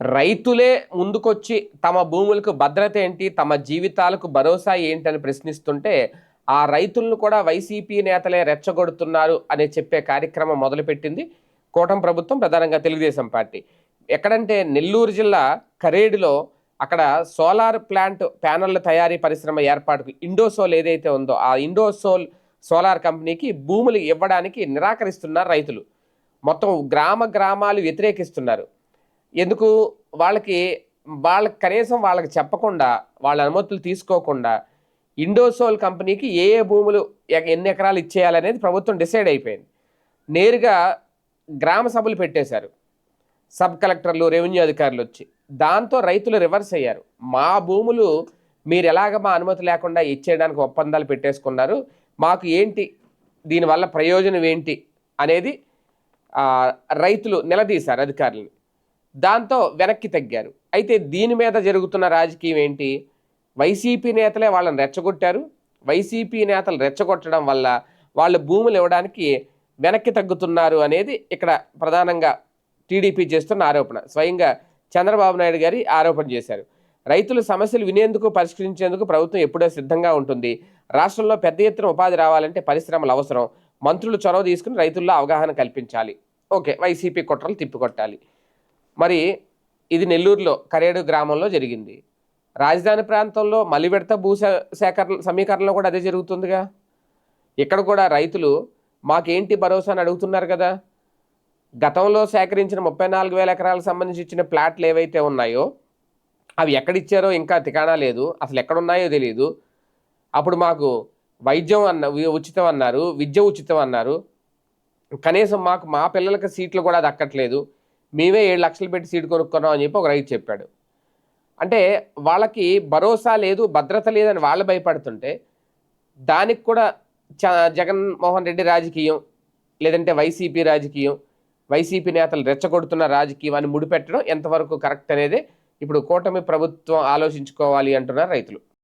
రైతులే ముందుకొచ్చి తమ భూములకు భద్రత ఏంటి తమ జీవితాలకు భరోసా ఏంటని ప్రశ్నిస్తుంటే ఆ రైతులను కూడా వైసీపీ నేతలే రెచ్చగొడుతున్నారు అనే చెప్పే కార్యక్రమం మొదలుపెట్టింది కూటమి ప్రభుత్వం ప్రధానంగా తెలుగుదేశం పార్టీ. ఎక్కడంటే నెల్లూరు జిల్లా కరేడులో అక్కడ సోలార్ ప్లాంట్ ప్యానళ్ళ తయారీ పరిశ్రమ ఏర్పాటుకు ఇండోసోల్ ఏదైతే ఉందో ఆ ఇండోసోల్ సోలార్ కంపెనీకి భూములు ఇవ్వడానికి నిరాకరిస్తున్నారు రైతులు. మొత్తం గ్రామ గ్రామాలు వ్యతిరేకిస్తున్నారు. ఎందుకు వాళ్ళకి వాళ్ళకి కనీసం వాళ్ళకి చెప్పకుండా వాళ్ళ అనుమతులు తీసుకోకుండా ఇండోసోల్ కంపెనీకి ఏ ఏ భూములు ఎన్ని ఎకరాలు ఇచ్చేయాలనేది ప్రభుత్వం డిసైడ్ అయిపోయింది. నేరుగా గ్రామ సభలు పెట్టేశారు. సబ్ కలెక్టర్లు రెవెన్యూ అధికారులు వచ్చి. దాంతో రైతులు రివర్స్ అయ్యారు. మా భూములు మీరు ఎలాగ మా అనుమతి లేకుండా ఇచ్చేయడానికి ఒప్పందాలు పెట్టేసుకున్నారు. మాకు ఏంటి? దీనివల్ల ప్రయోజనం ఏంటి? అనేది రైతులు నిలదీశారు అధికారులని. దాంతో వెనక్కి తగ్గారు. అయితే దీని మీద జరుగుతున్న రాజకీయం ఏంటి? వైసీపీ నేతలే వాళ్ళని రెచ్చగొట్టారు. వైసీపీ నేతలు రెచ్చగొట్టడం వల్ల వాళ్ళు భూములు ఇవ్వడానికి వెనక్కి తగ్గుతున్నారు అనేది ఇక్కడ ప్రధానంగా టీడీపీ చేస్తున్న ఆరోపణ. స్వయంగా చంద్రబాబు నాయుడు గారి ఆరోపణ చేశారు. రైతుల సమస్యలు వినేందుకు పరిష్కరించేందుకు ప్రభుత్వం ఎప్పుడో సిద్ధంగా ఉంటుంది. రాష్ట్రంలో పెద్ద ఎత్తున ఉపాధి రావాలంటే పరిశ్రమలు అవసరం. మంత్రులు చొరవ తీసుకుని రైతుల్లో అవగాహన కల్పించాలి. ఓకే వైసీపీ కుట్రలు తిప్పికొట్టాలి. మరి ఇది నెల్లూరులో కరేడు గ్రామంలో జరిగింది. రాజధాని ప్రాంతంలో మలివిడత భూ సేకరణ సమీకరణలో కూడా అదే జరుగుతుందిగా. ఇక్కడ కూడా రైతులు మాకేంటి భరోసా అని అడుగుతున్నారు కదా. గతంలో సేకరించిన ముప్పై నాలుగు వేల ఎకరాలకు సంబంధించి ఇచ్చిన ప్లాట్లు ఏవైతే ఉన్నాయో అవి ఎక్కడిచ్చారో ఇంకా తికాణా లేదు. అసలు ఎక్కడున్నాయో తెలియదు అప్పుడు మాకు వైద్యం అన్న ఉచితం అన్నారు విద్య ఉచితం అన్నారు. కనీసం మాకు మా పిల్లలకి సీట్లు కూడా దక్కట్లేదు. మేమే ఏడు లక్షలు పెట్టి సీట్ కొనుక్కున్నాం అని చెప్పి ఒక రైతు చెప్పాడు. అంటే వాళ్ళకి భరోసా లేదు భద్రత లేదని వాళ్ళు భయపడుతుంటే దానికి కూడా చ జగన్మోహన్ రెడ్డి రాజకీయం లేదంటే వైసీపీ రాజకీయం వైసీపీ నేతలు రెచ్చగొడుతున్న రాజకీయం అని ముడిపెట్టడం ఎంతవరకు కరెక్ట్ అనేది ఇప్పుడు కూటమి ప్రభుత్వం ఆలోచించుకోవాలి అంటున్నారు రైతులు.